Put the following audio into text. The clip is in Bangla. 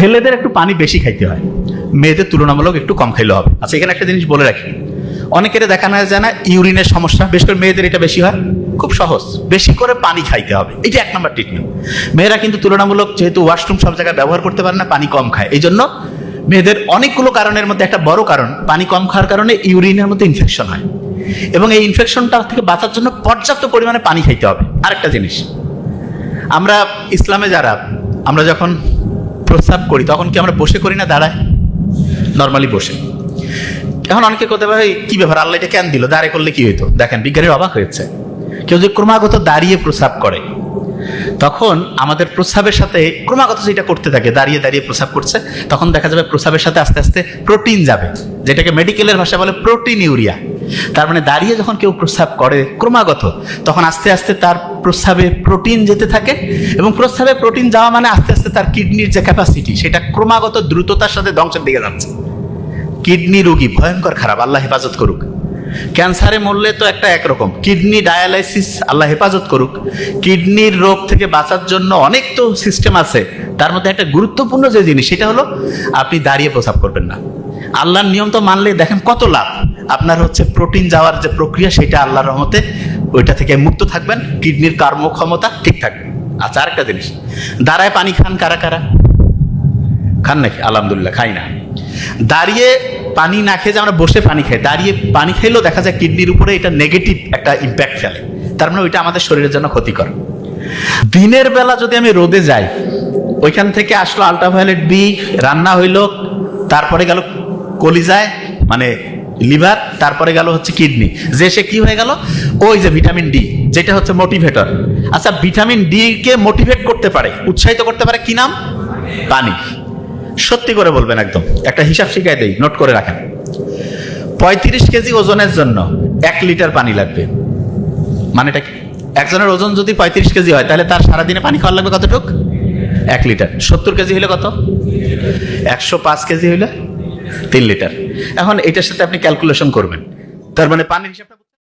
ছেলেদের একটু পানি বেশি খাইতে হয়। মেয়েদের তুলনামূলক একটু কম খাইলে হবে। আচ্ছা এখানে একটা জিনিস বলে রাখি। অনেকের দেখানো যায় না ইউরিনের সমস্যা বেশ করে মেয়েদের এটা বেশি হয়। খুব সহজ, বেশি করে পানি খাইতে হবে। এটা এক নম্বর ট্রিটমেন্ট মেয়েরা কিন্তু তুলনামূলক যেহেতু ওয়াশরুম সব জায়গায় ব্যবহার করতে পারে না, পানি কম খায়। এই জন্য মেয়েদের অনেকগুলো কারণের মধ্যে একটা বড় কারণ, পানি কম খাওয়ার কারণে ইউরিনের মধ্যে ইনফেকশন হয়। এবং এই ইনফেকশনটা থেকে বাঁচার জন্য পর্যাপ্ত পরিমাণে পানি খাইতে হবে। আরেকটা জিনিস, আমরা ইসলামে যারা, আমরা যখন প্রস্তাব করি, তখন কি আমরা বসে করি না দাঁড়ায়? নর্মালি বসে। এখন অনেকে করতে পারে কি ব্যাপার? আল্লাহ এটা কেন দিল? দাঁড়িয়ে করলে কি হইতো? দেখেন, বিজ্ঞানীর অবাক হয়েছে। কেউ যদি ক্রমাগত দাঁড়িয়ে প্রস্রাব করে, তখন আমাদের প্রস্রাবের সাথে ক্রমাগত যেটা করতে থাকে, দাঁড়িয়ে দাঁড়িয়ে প্রস্রাব করছে, তখন দেখা যাবে প্রস্রাবের সাথে আস্তে আস্তে প্রোটিন যাবে, যেটাকে মেডিকেলের ভাষা বলে প্রোটিন ইউরিয়া তার মানে দাঁড়িয়ে যখন কেউ প্রস্রাব করে ক্রমাগত, তখন আস্তে আস্তে তার প্রস্রাবে প্রোটিন যেতে থাকে এবং প্রস্রাবে প্রোটিন যাওয়া মানে আস্তে আস্তে তার কিডনির যে ক্যাপাসিটি সেটা ক্রমাগত দ্রুততার সাথে ধ্বংসের দিকে যাচ্ছে। কিডনি রোগী ভয়ঙ্কর খারাপ, আল্লাহ হেফাজত করুক। ক্যান্সারে মরলে তো একটা একরকম কিডনি ডায়ালাইসিস আল্লাহ হেফাজত করুক। কিডনির রোগ থেকে বাঁচার জন্য অনেক তো সিস্টেম আছে, তার মধ্যে একটা গুরুত্বপূর্ণ যে জিনিস, সেটা হলো আপনি দাঁড়িয়ে প্রসাব করবেন না। আল্লাহর নিয়ম তো মানলে দেখেন কত লাভ। আপনার হচ্ছে প্রোটিন যাওয়ার যে প্রক্রিয়া, সেটা আল্লাহর রহমতে ওইটা থেকে মুক্ত থাকবেন। কিডনির কর্মক্ষমতা ঠিক থাকবে। আচ্ছা আরেকটা জিনিস। দাঁড়ায় পানি খান কারা কারা? খান নাকি? আলহামদুলিল্লাহ, খাই না। দাঁড়িয়ে পানি না খেয়ে যে আমরা বসে পানি খাই, দাঁড়িয়ে পানি খেলেও দেখা যায় কিডনির উপরে এটা নেগেটিভ একটা ইম্প্যাক্ট ফেলে। তার মানে ওইটা আমাদের শরীরের জন্য ক্ষতিকর। দিনের বেলা যদি আমি রোদে যাই, ওইখান থেকে আসলো আলট্রাভায়োলেট বি রান্না হইল, তারপরে গেল কলিজায় মানে লিভার, তারপরে গেল হচ্ছে কিডনি। যে সে কি হয়ে গেল? ওই যে ভিটামিন ডি, যেটা হচ্ছে মোটিভেটর আচ্ছা ভিটামিন ডি কে মোটিভেট করতে পারে, উৎসাহিত করতে পারে কি নাম? পানি। সত্যি করে বলবেন একদম। একটা হিসাব শিখাই দেই, নোট করে রাখেন। পঁয়ত্রিশ কেজি ওজনের জন্য এক লিটার পানি লাগবে। মানেটা কি? একজনের ওজন যদি পঁয়ত্রিশ কেজি হয়, তাহলে তার সারাদিনে পানি খাওয়া লাগবে কতটুক? এক লিটার। সত্তর কেজি হলে কত? একশো পাঁচ কেজি হলে তিন লিটার। এখন এটার সাথে আপনি ক্যালকুলেশন করবেন। তার মানে পানির হিসাবটা